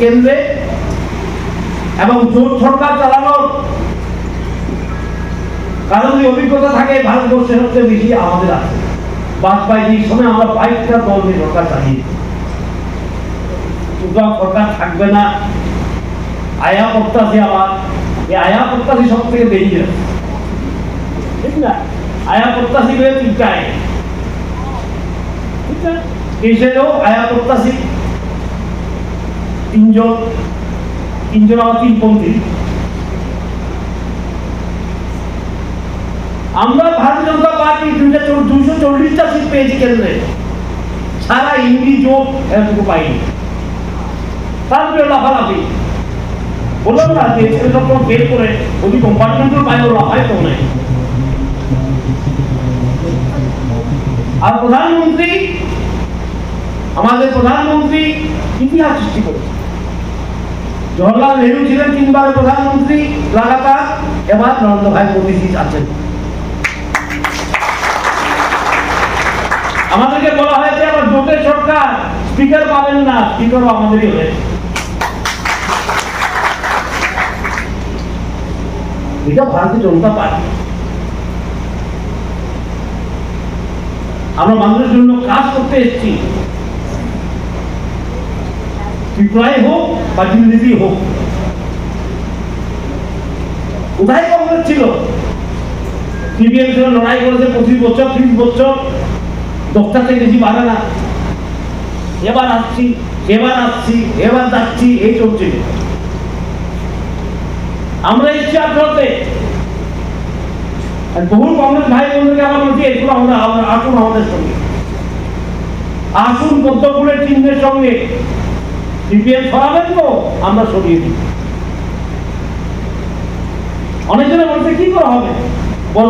কেন্দ্রে এবং জোট সরকার চালানোর কারণ যদি অভিজ্ঞতা থাকে ভারতবর্ষের হচ্ছে বেশি আমাদের আছে। বাজপেয়ীর সময় আমরা বাইশটা দল নিয়ে সরকার চালিয়ে সুতরাং সরকার থাকবে না। আয়া প্রত্যাশী আমার এই আয়া প্রত্যাশী সব থেকে যাবে ঠিক না? আয়া প্রত্যাশী করে তিনটা আয় ঠিক না? এসেও আয়া প্রত্যাশী তিনজন তিনজন আমার আমরা ভারতীয় জনতা পার্টি দুইটা চল্লিশটা সিট পেয়েছি কেন্দ্রে। সারা ইন্ডি জোট এতটুকু পাইনি। তারপরে লাফালাফি বললাম না যে বের করে, যদি কম্পার্টমেন্টাল পায় ও লাফায় তো নেই। আর প্রধানমন্ত্রী আমাদের প্রধানমন্ত্রী ইতিহাস সৃষ্টি করেছে। জওয়াহরলাল নেহরু ছিলেন তিনবার প্রধানমন্ত্রী, লাগাতার এবার নরেন্দ্র ভাই মোদীজি আছেন। আমাদেরকে বলা হয়েছে আবার জোটের সরকার, স্পিকার পাবেন না, স্পিকারও আমাদেরই হয়েছে এটা ভারতীয় জনতা পার্টি। আমরা মানুষের জন্য কাজ করতে এসেছি। ত্রিপুরায় হোক বা দিল্লিতেই হোক কোথায় কংগ্রেস ছিল সিপিএম ছিল লড়াই করেছে পঁচিশ বছর ত্রিশ বছর দশটা থেকে বেশি বাড়ে না এবার আসছি এবার আসছি এবার যাচ্ছি এই চলছে আমরা এসছি আঠারোতে আর বহু কংগ্রেস ভাই বোনদেরকে আমার বলছি এগুলো আমরা আসুন আমাদের সঙ্গে আসুন পদ্মফুলের চিহ্নের সঙ্গে সিপিএম সরাবেন তো আমরা সরিয়ে দিই। অনেকজনে বলছে কি করা হবে? বড়